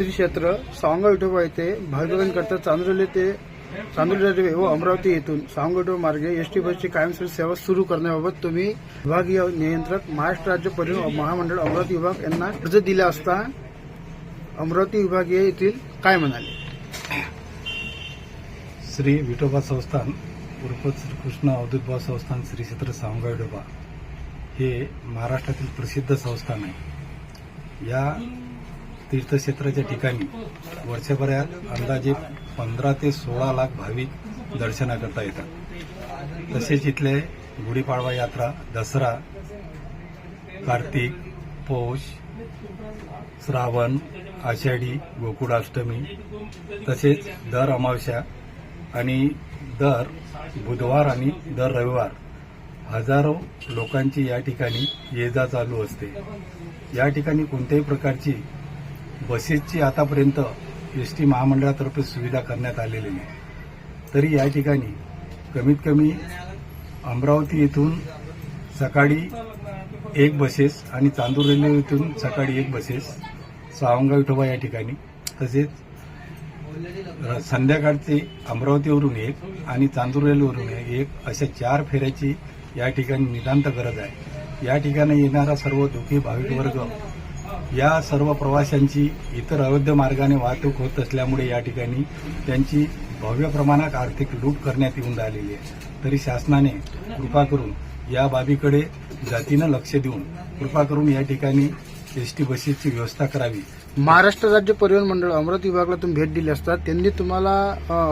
श्री क्षेत्र सावंगा विठोबा येथे भाविकांकरता चांदोली ते चांदोली रेल्वे व अमरावती येथून सावंगा विठोबा मार्गे एसटी बसची कायमस्वरूपी सेवा सुरू करण्याबाबत तुम्ही विभागीय नियंत्रक महाराष्ट्र राज्य परिवहन महामंडळ अमरावती विभाग यांना अर्ज दिला असता अमरावती विभागीय येथील काय म्हणाले? श्री विठोबा संस्थान उर्फ श्रीकृष्ण अवधूतबा संस्थान श्री क्षेत्र सावंगा विठोबा हे महाराष्ट्रातील प्रसिद्ध संस्थान आहे. या तीर्थक्षेत्राच्या ठिकाणी वर्षभरात अंदाजे पंधरा ते सोळा लाख भाविक दर्शनाकरता येतात. तसेच इथले गुढीपाडवा यात्रा दसरा कार्तिक पौष श्रावण आषाढी गोकुळाष्टमी तसेच दर अमावस्या आणि दर बुधवार आणि दर रविवार हजारो लोकांची या ठिकाणी ये जा चालू असते. या ठिकाणी कोणत्याही प्रकारची बसेसची आतापर्यंत एस टी महामंडळातर्फे सुविधा करण्यात आलेली नाही. तरी या ठिकाणी कमीत कमी अमरावती येथून सकाळी एक बसेस आणि चांदूर रेल्वे येथून सकाळी एक बसेस सावंगा विठोबा या ठिकाणी तसेच संध्याकाळचे अमरावतीवरून एक आणि चांदूर रेल्वेवरून एक अशा चार फेऱ्याची या ठिकाणी नितांत गरज आहे. या ठिकाणी येणारा सर्व दुःखी भाविक वर्ग या सर्व प्रवाशांची इतर अवैध मार्गाने वाहतूक होत असल्यामुळे या ठिकाणी त्यांची भव्य प्रमाणात आर्थिक लूट करण्यात येऊन राहिलेली आहे. तरी शासनाने कृपा करून या बाबीकडे जातीनं लक्ष देऊन कृपा करून या ठिकाणी एसटी बसेसची व्यवस्था करावी. महाराष्ट्र राज्य परिवहन मंडळ अमरावती विभागाला तुम्ही भेट दिली असता त्यांनी तुम्हाला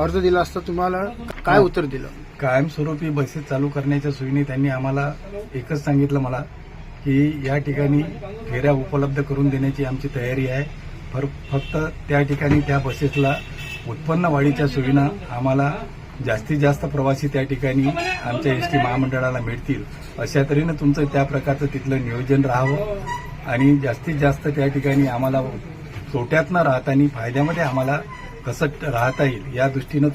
अर्ज दिला असता तुम्हाला काय उत्तर दिलं? कायमस्वरूपी बसेस चालू करण्याच्या सोयीने त्यांनी आम्हाला एकच सांगितलं मला की या ठिकाणी फेऱ्या उपलब्ध करून देण्याची आमची तयारी आहे. फर फक्त त्या ठिकाणी त्या बसेसला उत्पन्न वाढीच्या सोयीनं आम्हाला जास्तीत जास्त प्रवासी त्या ठिकाणी आमच्या एस टी महामंडळाला मिळतील. अशा तऱ्हेनं तुमचं त्या प्रकारचं तिथलं नियोजन राहावं आणि जास्तीत जास्त त्या ठिकाणी आम्हाला तोट्यात न राहताना फायद्यामध्ये आम्हाला कसं राहता येईल या दृष्टीनं